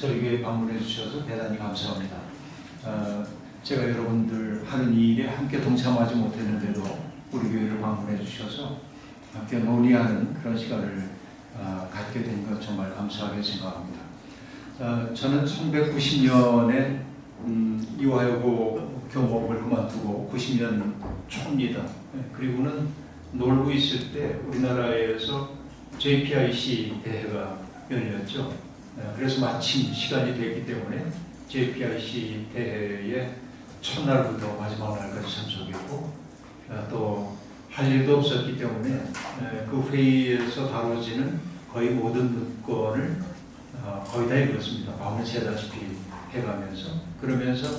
저희 교회 방문해 주셔서 대단히 감사합니다. 어, 제가 여러분들 하는 일에 함께 동참하지 못했는데도 우리 교회를 방문해 주셔서 함께 논의하는 그런 시간을 어, 갖게 된 것 정말 감사하게 생각합니다. 어, 저는 1990년에 음, 이화여고 교목을 그만두고 90년 초입니다. 네, 그리고는 놀고 있을 때 우리나라에서 JPIC 대회가 열렸죠. 네, 그래서 마침 시간이 됐기 때문에 JPIC 대회에 첫날부터 마지막 날까지 참석했고 어, 또할 일도 없었기 때문에 에, 그 회의에서 다뤄지는 거의 모든 문건을 어, 거의 다 읽었습니다. 밤을 새다시피 해가면서 그러면서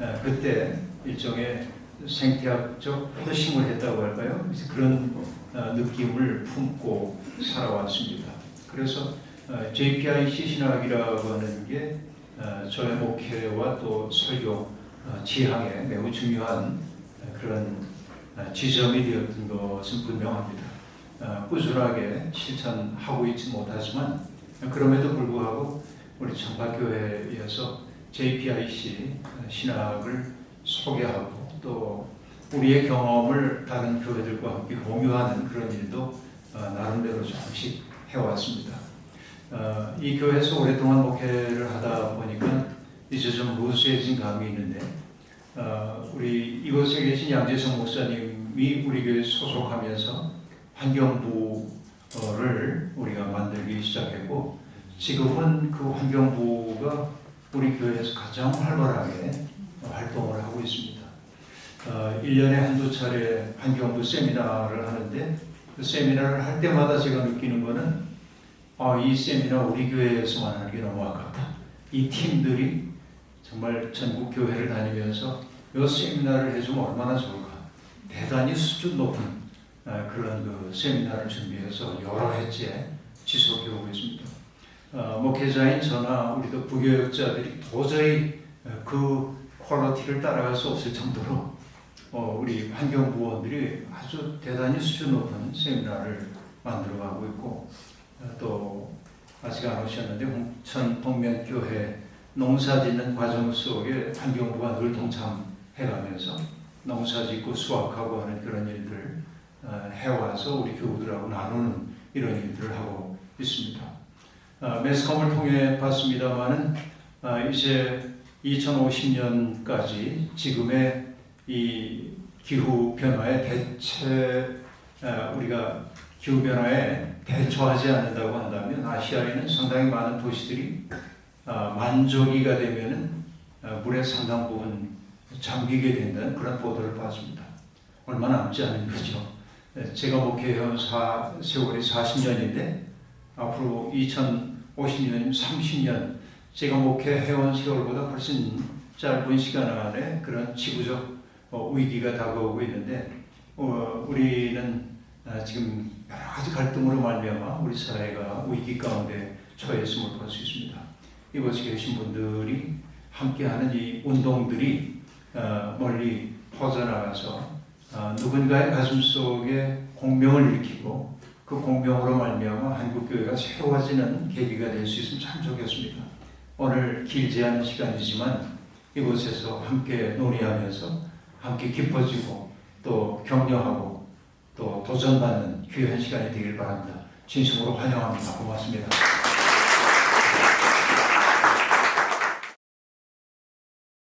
에, 그때 일종의 생태학적 회심을 했다고 할까요? 그런 어, 느낌을 품고 살아왔습니다. 그래서 어, JPIC 신학이라고 하는 게 어, 저의 목회와 또 설교 어, 지향에 매우 중요한 어, 그런 어, 지점이 되었던 것은 분명합니다. 어, 꾸준하게 실천하고 있지 못하지만 어, 그럼에도 불구하고 우리 청파교회에서 JPIC 신학을 소개하고 또 우리의 경험을 다른 교회들과 함께 공유하는 그런 일도 어, 나름대로 조금씩 해왔습니다. 어, 이 교회에서 오랫동안 목회를 하다 보니까 이제 좀 루스해진 감이 있는데 어, 우리 이곳에 계신 양재성 목사님이 우리 교회 소속하면서 환경부를 우리가 만들기 시작했고 지금은 그 환경부가 우리 교회에서 가장 활발하게 활동을 하고 있습니다. 어, 1년에 한두 차례 환경부 세미나를 하는데 그 세미나를 할 때마다 제가 느끼는 거는 아, 이 세미나 우리 교회에서만 하는 게 너무 아깝다. 이 팀들이 정말 전국 교회를 다니면서 이 세미나를 해주면 얼마나 좋을까. 대단히 수준 높은 아, 그런 그 세미나를 준비해서 여러 해째 지속해 오고 있습니다. 어, 목회자인 저나 우리도 부교육자들이 도저히 어, 그 퀄리티를 따라갈 수 없을 정도로 어, 우리 환경부원들이 아주 대단히 수준 높은 세미나를 만들어가고 있고 어, 또 아직 안 오셨는데 홍천 동면교회 농사짓는 과정 속에 환경부가 늘 동참해가면서 농사짓고 수확하고 하는 그런 일들 어, 해와서 우리 교우들하고 나누는 이런 일들을 하고 있습니다. 어, 매스컴을 통해 봤습니다만은 어, 이제 2050년까지 지금의 이 기후 변화에 대체 어, 우리가 기후 변화에 대처하지 않는다고 한다면 아시아에는 상당히 많은 도시들이 어, 만조기가 되면은 어, 물의 상당 부분 잠기게 된다는 그런 보도를 봤습니다. 얼마 남지 않은 거죠. 네, 제가 목회해온 사, 세월이 40년인데 앞으로 2050년, 30년 제가 목회해온 세월보다 훨씬 짧은 시간 안에 그런 지구적 어, 위기가 다가오고 있는데 어, 우리는 아, 지금 여러 가지 갈등으로 말미암아 우리 사회가 위기 가운데 처했음을 볼 수 있습니다. 이곳에 계신 분들이 함께하는 이 운동들이 어, 멀리 퍼져나가서 어, 누군가의 가슴 속에 공명을 일으키고 그 공명으로 말미암아 한국 교회가 새로워지는 계기가 될 수 있으면 참 좋겠습니다. 오늘 길지 않은 시간이지만 이곳에서 함께 논의하면서 함께 깊어지고 또 격려하고 또 도전받는 귀한 시간이 되길 바랍니다. 진심으로 환영합니다. 고맙습니다.